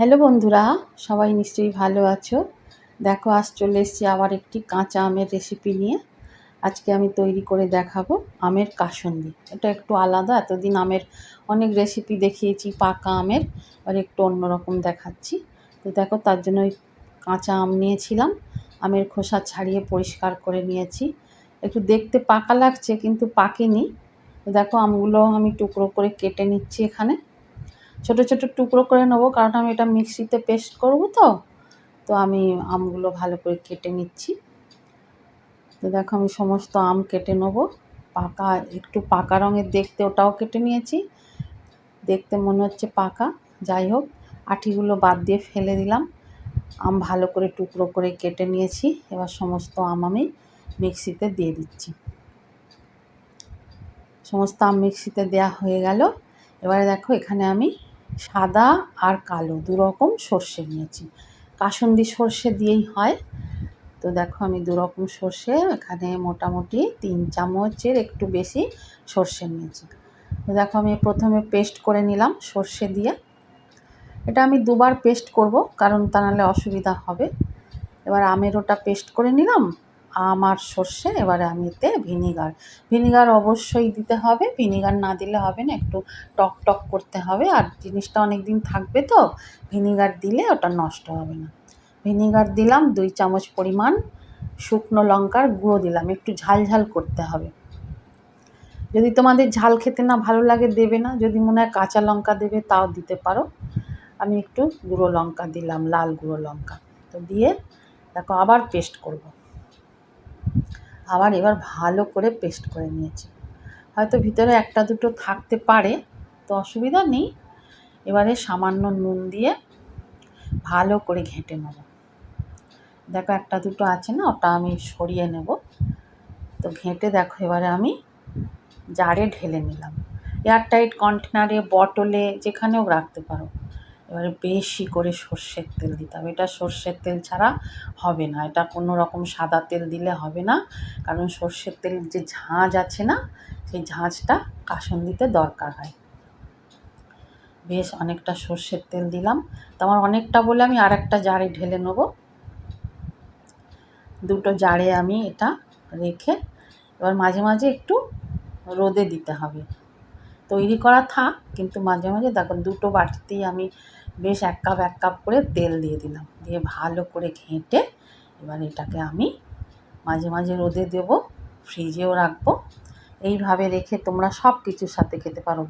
Hello বন্ধুরা, সবাই নিশ্চয়ই ভালো আছো? দেখো, আজ চলে এসেছি আবার একটি কাঁচা আমের রেসিপি নিয়ে। আজকে আমি তৈরি করে দেখাবো আমের কাসন্দি। এটা একটু আলাদা, এতদিন আমের অনেক রেসিপি দেখিয়েছি, পাকা আমের আর একটু অন্যরকম দেখাচ্ছি। তো দেখো, তার জন্য ওই কাঁচা আম নিয়েছিলাম, আমের খোসা ছাড়িয়ে পরিষ্কার করে নিয়েছি। একটু দেখতে পাকা লাগছে, কিন্তু পাকেনি। দেখো, আমগুলো আমি টুকরো করে কেটে নিচ্ছি এখানে। ছোট ছোট টুকরো করে নেব, কারণ আমি এটা মিক্সিতে পেস্ট করব তো। তো আমি আমগুলো ভালো করে কেটে নিচ্ছি। তো দেখো আমি সমস্ত আম কেটে নেব। পাকা, একটু পাকা রঙের দেখতে ওটাও কেটে নিয়েছি। দেখতে মনে হচ্ছে পাকা, যাই হোক, আঠিগুলো বাদ দিয়ে ফেলে দিলাম। আম ভালো করে টুকরো করে কেটে নিয়েছি। এবার সমস্ত আম আমি মিক্সিতে দিয়ে দিচ্ছি। সমস্ত আম মিক্সিতে দেওয়া হয়ে গেল। এবারে দেখো এখানে আমি সাদা আর কালো, দু রকম সর্ষে নিয়েছি। কাসন্দি সর্ষে দিয়েই হয়। তো দেখো আমি দু রকম সর্ষে, এখানে মোটামুটি তিন চামচের একটু বেশি সর্ষে নিয়েছি। তো দেখো আমি প্রথমে পেস্ট করে নিলাম সর্ষে দিয়ে। এটা আমি দুবার পেস্ট করব, কারণ তা নাহলে অসুবিধা হবে। এবার আমের ওটা পেস্ট করে নিলাম। আম আর সর্ষে, এবারে আমি এতে ভিনিগার। ভিনিগার অবশ্যই দিতে হবে, ভিনিগার না দিলে হবে না, একটু টক টক করতে হবে। আর জিনিসটা অনেক দিন থাকবে তো, ভিনিগার দিলে ওটা নষ্ট হবে না। ভিনিগার দিলাম, দুই চামচ পরিমাণ শুকনো লঙ্কার গুঁড়ো দিলাম, একটু ঝাল ঝাল করতে হবে। যদি তোমাদের ঝাল খেতে না ভালো লাগে, দেবে না। যদি মনে হয় কাঁচা লঙ্কা দেবে, তাও দিতে পারো। আমি একটু গুঁড়ো লঙ্কা দিলাম, লাল গুঁড়ো লঙ্কা। তো দিয়ে দেখো, আবার পেস্ট করব। আবার এবার ভালো করে পেস্ট করে নিয়েছি। হয়তো ভিতরে একটা দুটো থাকতে পারে, তো অসুবিধা নেই। এবারে সামান্য নুন দিয়ে ভালো করে ঘেঁটে নেব। দেখো একটা দুটো আছে না, ওটা আমি সরিয়ে নেব। তো ঘেঁটে দেখো, এবারে আমি জারে ঢেলে নিলাম। এয়ারটাইট কন্টেনারে, বটলে, যেখানেও রাখতে পারো। এবারে বেশি করে সর্ষের তেল দিতে হবে এটা সর্ষের তেল ছাড়া হবে না। এটা কোনো রকম সাদা তেল দিলে হবে না। কারণ সর্ষের তেল যে ঝাঁঝ আছে না, সেই ঝাঁজটা ঝাঁঝটা কাসন্দিতে দরকার হয়। বেশ, অনেকটা সর্ষের তেল দিলাম। তো আমার অনেকটা বলে আমি আর একটা জারে ঢেলে নেব। দুটো জারে আমি এটা রেখে এবার মাঝে মাঝে একটু রোদে দিতে হবে। তৈরি করা থাক, কিন্তু মাঝে মাঝে দেখো দুটো বাটিতেই আমি বেশ এক কাপ এক কাপ করে তেল দিয়ে দিলাম। দিয়ে ভালো করে ঘেঁটে এবার এটাকে আমি মাঝে মাঝে রোদে দেব ফ্রিজেও রাখব। এইভাবে রেখে তোমরা সব কিছুর সাথে খেতে পারো।